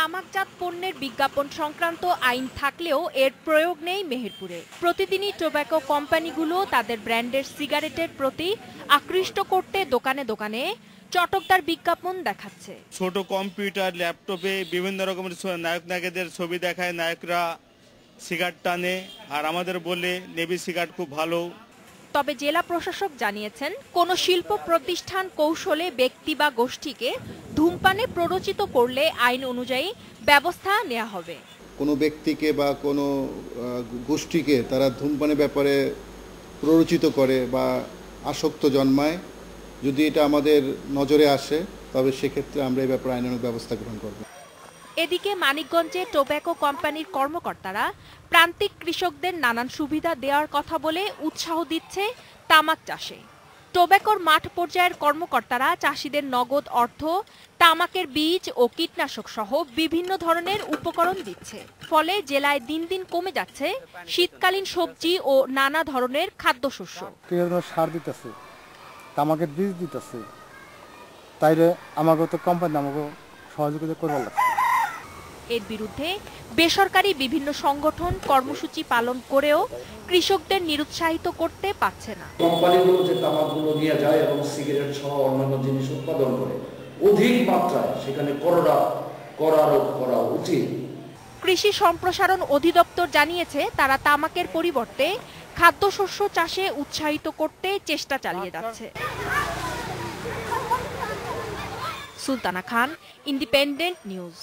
তামাকজাত পণ্যের বিজ্ঞাপন সংক্রান্ত আইন থাকলেও এর প্রয়োগ নেই মেহেরপুরে। প্রতিদিনই টোব্যাকো কোম্পানিগুলো তাদের ব্র্যান্ডের সিগারেটের প্রতি আকৃষ্ট করতে দোকানে দোকানে চটকদার বিজ্ঞাপন দেখাচ্ছে। ছোট কম্পিউটার, ল্যাপটপে বিভিন্ন রকমের নায়ক নায়িকাদের ছবি দেখায়, নায়করা সিগারেট টানে। আর আমাদের বলে নেভি সিগারেট খুব ভালো। তবে জেলা প্রশাসক জানিয়েছেন, কোনো শিল্প প্রতিষ্ঠান কৌশলে ব্যক্তি বা গোষ্ঠীকে ধূমপানে প্ররোচিত করলে আইন অনুযায়ী ব্যবস্থা নেওয়া হবে। কোনো ব্যক্তিকে বা কোনো গোষ্ঠীকে তারা ধূমপানের ব্যাপারে প্ররোচিত করে বা আসক্ত জন্মায়, যদি এটা আমাদের নজরে আসে, তবে সেক্ষেত্রে আমরা এই ব্যাপারে আইনানুগ ব্যবস্থা গ্রহণ করব। এদিকে মানিকগঞ্জে টোব্যাকো কোম্পানির কর্মকর্তারা প্রান্তিক কৃষকদের নানান সুবিধা দেওয়ার কথা বলে উৎসাহ দিচ্ছে তামাক চাষে। টোব্যাকোর মাঠ পর্যায়ের কর্মকর্তারা চাষিদের নগদ অর্থ, তামাকের বীজ ও কীটনাশক সহ বিভিন্ন ধরনের উপকরণ দিচ্ছে। ফলে জেলায় দিন দিন কমে যাচ্ছে শীতকালীন সবজি ও নানা ধরনের খাদ্যশস্য। সার দিতেছে, তামাকের বীজ দিতেছে। তাইলে আমাকে তো কোম্পানি আমাকে সহযোগিতা করবার লাগছে। এর বিরুদ্ধে বেসরকারি বিভিন্ন সংগঠন কর্মসূচি পালন করেও কৃষকদের নিরুৎসাহিত করতে পারছে না। কোম্পানিগুলো যে তামাকগুলো নিয়ে যায় এবং সিগারেট সহ অন্যান্য জিনিস উৎপাদন করে অধিক মাত্রায় সেখানে কররা করারোপ করা উচিত। কৃষি সম্প্রসারণ অধিদপ্তর জানিয়েছে তারা তামাকের পরিবর্তে খাদ্যশস্য চাষে উৎসাহিত করতে চেষ্টা চালিয়ে যাচ্ছে। সুলতানা খান ইন্ডিপেন্ডেন্ট নিউজ